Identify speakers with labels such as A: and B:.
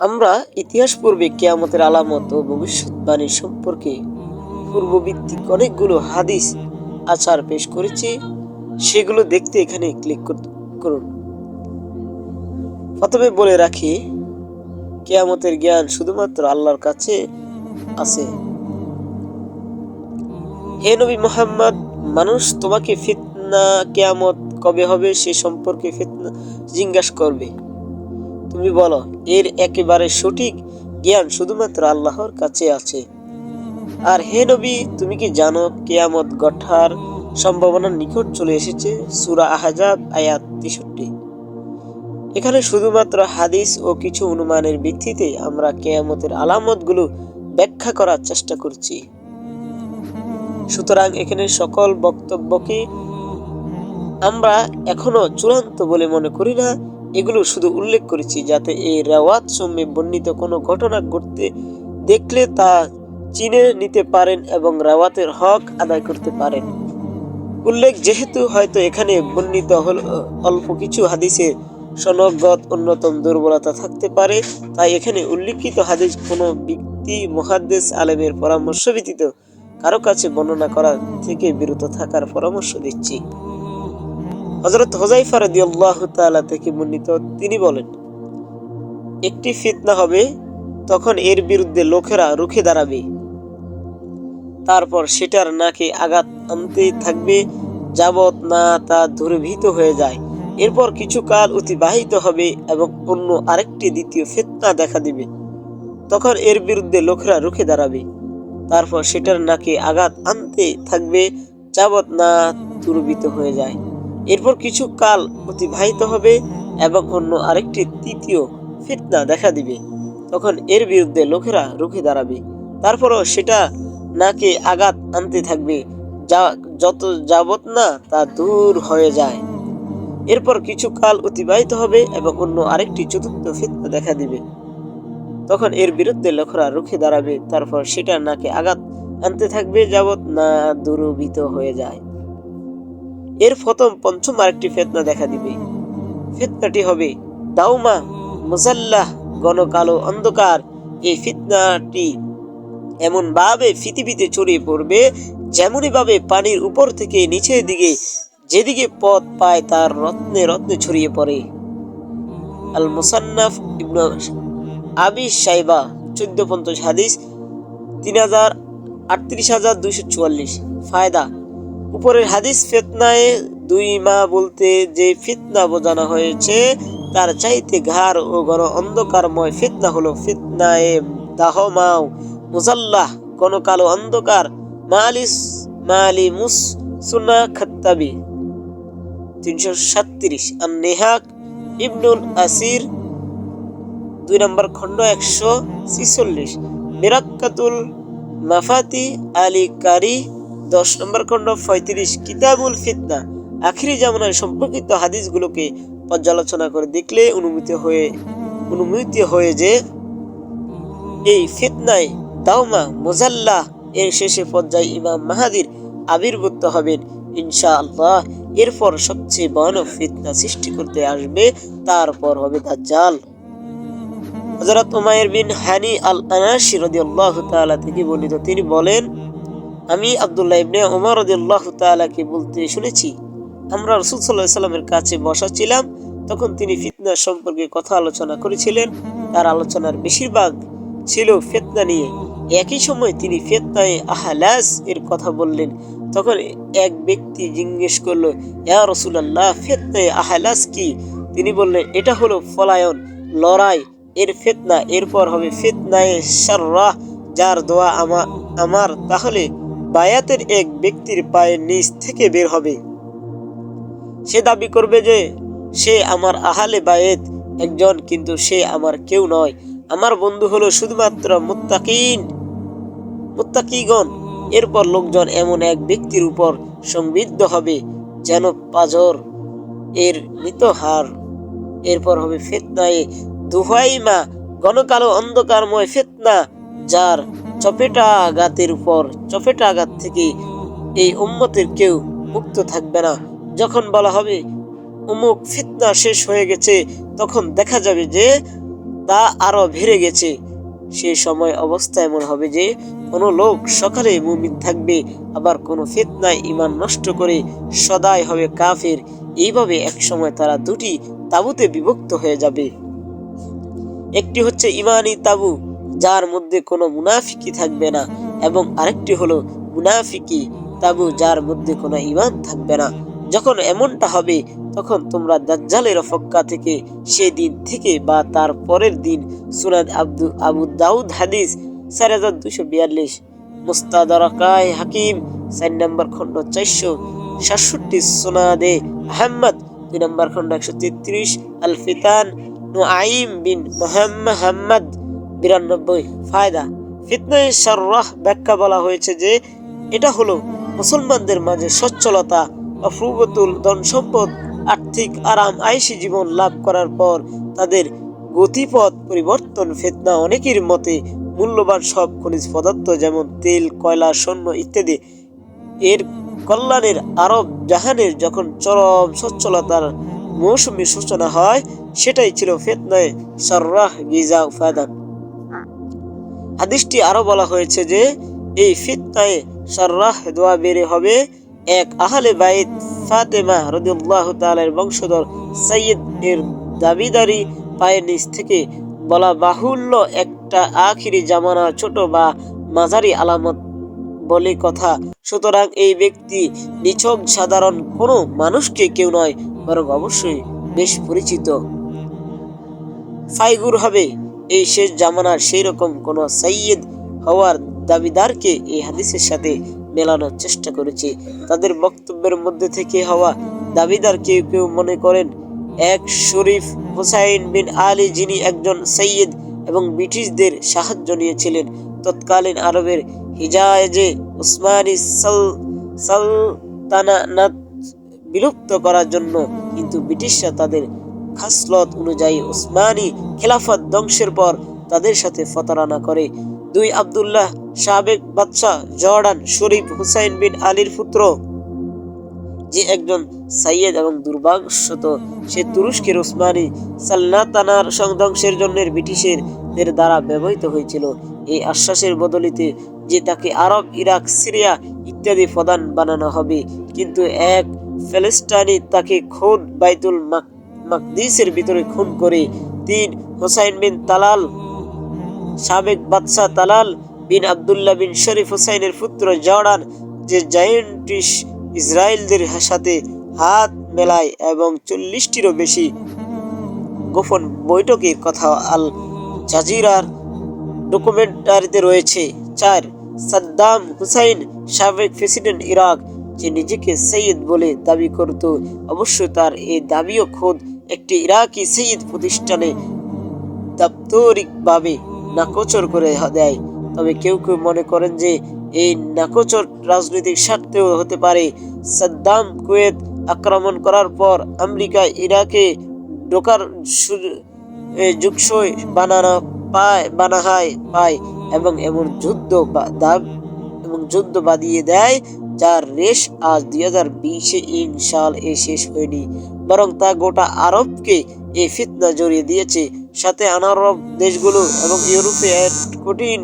A: আমরা ইতিহাস পূর্বে কেয়ামতের আলামত ও ভবিষ্যৎবাণী সম্পর্কে পূর্বভিত্তিক অনেকগুলো হাদিস, আচার পেশ করেছি। সেগুলো দেখতে এখানে ক্লিক করুন। প্রথমে বলে রাখি, কেয়ামতের জ্ঞান শুধুমাত্র আল্লাহর কাছে আছে। হে নবী মোহাম্মদ, মানুষ তোমাকে ফিতনা কেয়ামত কবে হবে সে সম্পর্কে ফিতনা জিজ্ঞাসা করবে। তুমি বলো, এর একেবারে সঠিক জ্ঞান শুধুমাত্র আল্লাহর কাছে আছে। আর হে নবী, তুমি কি জানো, কেয়ামত গঠার সম্ভাবনা নিকট চলে এসেছে সুরা আহাজাব, আয়াত তেষট্টি। এখানে শুধুমাত্র হাদিস ও কিছু অনুমানের ভিত্তিতে আমরা কেয়ামতের আলামতগুলো ব্যাখ্যা করার চেষ্টা করছি। সুতরাং এখানে সকল বক্তব্যকে আমরা এখনও চূড়ান্ত বলে মনে করি না। এগুলো শুধু উল্লেখ করেছি যাতে এই রেওয়াত সমে বর্ণিত কোনো ঘটনা ঘটতে দেখলে তা চিনে নিতে পারেন এবং রেওয়াতের হক আদায় করতে পারেন। উল্লেখ যেহেতু হয়তো এখানে বর্ণিত হল, অল্প কিছু হাদিসের সনগত অন্যতম দুর্বলতা থাকতে পারে, তাই এখানে উল্লিখিত হাদিস কোনো ব্যক্তি, মুহাদ্দিস, আলেমের পরামর্শ ব্যতীত কারও কাছে বর্ণনা করা থেকে বিরত থাকার পরামর্শ দিচ্ছি। হজরত হোজাইফা রাদিয়াল্লাহু তাআলা থেকে বর্ণিত, তিনি বলেন, একটি ফিতনা হবে, তখন এর বিরুদ্ধে লোকেরা রুখে দাঁড়াবে। তারপর সেটার নাকে আঘাত আনতে থাকবে যাবত না তা দূরীভূত হয়ে যায়। এরপর কিছু কাল অতিবাহিত হবে এবং অন্য আরেকটি দ্বিতীয় ফিতনা দেখা দিবে। তখন এর বিরুদ্ধে লোকেরা রুখে দাঁড়াবে। তারপর সেটার নাকে আঘাত আনতে থাকবে যাবত না দূরীভূত হয়ে যায়। এরপর কিছু কাল অতিবাহিত হবে এবং অন্য আরেকটি তৃতীয় ফিতনা দেখা দিবে। তখন এর বিরুদ্ধে লোকেরা রুখে দাঁড়াবে। তারপরও সেটা নাকে আঘাত আনতে থাকবে, যা যত যাবত না তা দূর হয়ে যায়। এরপর কিছু কাল অতিবাহিত হবে এবং অন্য আরেকটি চতুর্থ ফিতনা দেখা দিবে। তখন এর বিরুদ্ধে লোকেরা রুখে দাঁড়াবে, তারপর সেটা নাকে আঘাত আনতে থাকবে যাবত না দূরভীত হয়ে যায়। এর প্রথম পঞ্চম আরেকটি ফেতনা দেখা দিবে। ফিতনাটি হবে দাউমা, মুজাল্লাহ ঘন কালো অন্ধকার। এই ফিতনাটি এমন ভাবে পৃথিবীতে ছড়িয়ে পড়বে, যেমনই ভাবে পানির উপর থেকে নিচের দিকে যেদিকে পথ পায় তার রত্নে রত্নে ছড়িয়ে পড়ে। আল মুসান্নাফ ইবনু আবি সাইবা চোদ্দ পঞ্চাশ হাদিস, তিন হাজার আটত্রিশ হাজার দুইশো চুয়াল্লিশ। ফায়দা উপরের হাদিস ফিতনায় দুই মা বলতে যে ফিতনা বোঝানো হয়েছে, তার চাইতে ঘাড় ও ঘন অন্ধকারময় ফিতনা হলো ফিতনায়ে দাহমাও। মুজাল্লাহ, কোন কালো অন্ধকার। মালিস মালি মুস সুনা খাত্তাবি। তিনশো সাতত্রিশ আর নেহাক ইবনুল আসির। দুই নম্বর খণ্ড, একশো ছিচল্লিশ। মিরাক্কাতুল মাফাতি আলী কারি দশ নম্বর খণ্ড পঁয়ত্রিশ, কিতাবুল ফিতনা। আখিরি জামানার সম্পর্কিত হাদিসগুলোকে পর্যালোচনা করে দেখলে অনুমিত হয়ে অনুমিত হয়ে যে এই ফিতনায় দাওমা, মোজাল্লাহ এর শেষে পর্যায়ে ইমাম মাহাদির আবির্ভূত হবেন ইনশাআল্লাহ। এরপর সবচেয়ে ভয়ানক ফিতনা সৃষ্টি করতে আসবে, তারপর হবে দাজ্জাল। হযরত উমাইর বিন হানি আল আনাসি রাদিয়াল্লাহু তাআলা থেকে বর্ণিত, তিনি বলেন আমি আব্দুল্লাহ ইবনে ওমর তাআলাকে বলতে শুনেছি, আমরা রাসূল আলাইহি সাল্লামের কাছে বসা ছিলাম তখন তিনি ফিতনা সম্পর্কে কথা আলোচনা করেছিলেন। তার আলোচনার বেশিরভাগ ছিল ফিতনা নিয়ে। একই সময় তিনি ফিতনায়ে আহলাস এর কথা বললেন। তখন এক ব্যক্তি জিজ্ঞেস করল, ইয়া রাসূলুল্লাহ, ফিতনায়ে আহলাস কি? তিনি বললেন, এটা হলো ফলায়ন, লড়াই, এর ফিতনা। এরপর হবে ফিতনায়ে শাররাহ যার দোয়া আমার, তাহলে বায়াতের এক ব্যক্তির পায়ের নিচ থেকে বের হবে। সে দাবি করবে যে, সে আমার আহালে বায়েত একজন, কিন্তু সে আমার কেউ নয়। আমার বন্ধু হলো শুধুমাত্র মুত্তাকিন, মুত্তাকিগণ। এরপর লোকজন এমন এক ব্যক্তির উপর সমৃদ্ধ হবে যেন পাজর এর মৃতহার। এরপর হবে ফেতনায়ে দুহাইমা, ঘনকালো অন্ধকারময় ফেতনা যার চপেটা আঘাতের উপর, চপেটা আঘাত থেকে এই উম্মতের কেউ মুক্ত থাকবে না। যখন বলা হবে অমুক ফিতনা শেষ হয়ে গেছে, তখন দেখা যাবে যে তা আরও বেড়ে গেছে। সে সময় অবস্থা এমন হবে যে কোনো লোক সকালে মুমিন থাকবে, আবার কোনো ফিতনায় ইমান নষ্ট করে সদাই হবে কাফের। এইভাবে এক সময় তারা দুটি তাবুতে বিভক্ত হয়ে যাবে। একটি হচ্ছে ইমানি তাবু যার মধ্যে কোনো মুনাফিকি থাকবে না। এবং আরেকটি হলো মুনাফিকি তাবু যার মধ্যে কোনো ইমান থাকবে না। যখন এমনটা হবে, তখন তোমরা দাজ্জালের ফক্কা থেকে সেই দিন থেকে বা তার পরের দিন সুনাদ আব্দু, আবু দাউদ হাদিস চার হাজার দুশো বিয়াল্লিশ, মুস্তাদারকায় হাকিম, চার নম্বর খণ্ড চারশো সাতষট্টি, সোনাদে আহম্মদ, দুই নম্বর খণ্ড একশো তেত্রিশ, আল ফিতান, নুআইম বিন মোহাম্মদ বিরানব্বই, ফায়দা। ফিতনায় সার্রাহ ব্যাখ্যা বলা হয়েছে যে, এটা হলো মুসলমানদের মাঝে সচ্ছলতা অফ্রুবতুল ধন সম্পদ আর্থিক আরাম আয়সী জীবন লাভ করার পর তাদের গতিপথ পরিবর্তন, ফেতনা অনেকের মতে মূল্যবান সব খনিজ পদার্থ যেমন তেল, কয়লা, স্বর্ণ ইত্যাদি। এর কল্যাণের আরব জাহানের যখন চরম সচ্ছলতার মৌসুমী সূচনা হয়, সেটাই ছিল ফেতনায় সর্রাহ গিজা উপাদান হাদিসটি আরও বলা হয়েছে যে, এই ফিতনায় সর্রাহ দোয়া বেড়ে হবে এক আহলে বাইত ফাতেমা রদিউল্লাহ তালের বংশধর সৈয়দ এর দাবিদারি পায়ের নিচ থেকে বলা বাহুল্য একটা আখিরি জামানা ছোট বা মাঝারি আলামত বলে কথা। সুতরাং এই ব্যক্তি নিছক সাধারণ কোনো মানুষকে কেউ নয়, বরং অবশ্যই বেশ পরিচিত। ফাইগুর হবে এই শেষ জামানার সেই রকম কোন সৈয়দ হওয়ার দাবিদারকে এই হাদিসের সাথে মেলানোর চেষ্টা করেছে। তাদের বক্তব্যের মধ্যে থেকে হওয়া দাবিদার কেউ কেউ মনে করেন, এক শরীফ হুসাইন বিন আলী যিনি একজন সৈয়দ এবং ব্রিটিশদের সাহায্য নিয়েছিলেন, তৎকালীন আরবের হিজাজে উসমানী সাল, সালতানাত বিলুপ্ত করার জন্য। কিন্তু ব্রিটিশরা তাদের খাসলত অনুযায়ী উসমানী খেলাফত ধ্বংসের পর তাদের সাথে প্রতারণা করে। দুই আব্দুল্লাহ সাবেক বাদশাহ জর্ডান শরীফ হুসাইন বিন আলীর পুত্র, যে একজন সাইয়েদ এবং দুর্ভাগ্যশত সে তুরস্কের ওসমানী সালনাতানার সংধ্বংসের জন্য ব্রিটিশের দের দ্বারা ব্যবহৃত হয়েছিল। এই আশ্বাসের বদলিতে যে তাকে আরব, ইরাক, সিরিয়া ইত্যাদি প্রধান বানানো হবে, কিন্তু এক ফেলেস্টাইনি তাকে খোদ বাইতুল মাক- মাকদিসের ভিতরে খুন করে তিন হোসাইন বিন তালাল, সাবেক বাদশাহ তালাল বিন আব্দুল্লাহ বিন শরীফ হুসাইনের পুত্র জর্ডান, যে জায়েন্টিস ইসরায়েলদের সাথে হাত মেলায় এবং চল্লিশটিরও বেশি গোপন বৈঠকের কথা আল জাজিরার ডকুমেন্টারিতে রয়েছে। চার, সাদ্দাম হুসাইন, সাবেক প্রেসিডেন্ট ইরাক, যে নিজেকে সৈয়দ বলে দাবি করত, অবশ্য তার এই দাবিও খোদ একটি ইরাকি সৈয়দ প্রতিষ্ঠানে দাপ্তরিকভাবে নাকচর করে দেয়। তবে কেউ কেউ মনে করেন যে এই নাকচর রাজনৈতিক স্বার্থেও হতে পারে। সাদ্দাম কুয়েত আক্রমণ করার পর আমেরিকা ইরাকে ঢোকার যুগসই বানানো পায়, বানাহায়, পায় এবং এমন যুদ্ধ দাব এবং যুদ্ধ বাদিয়ে দেয়, যার রেশ আজ দুই হাজার বিশে ইং সাল এ শেষ হয়নি। বরং তা গোটা আরবকে এই ফিতনা জড়িয়ে দিয়েছে। সাথে আনারব দেশগুলো এবং ইউরোপে এর কঠিন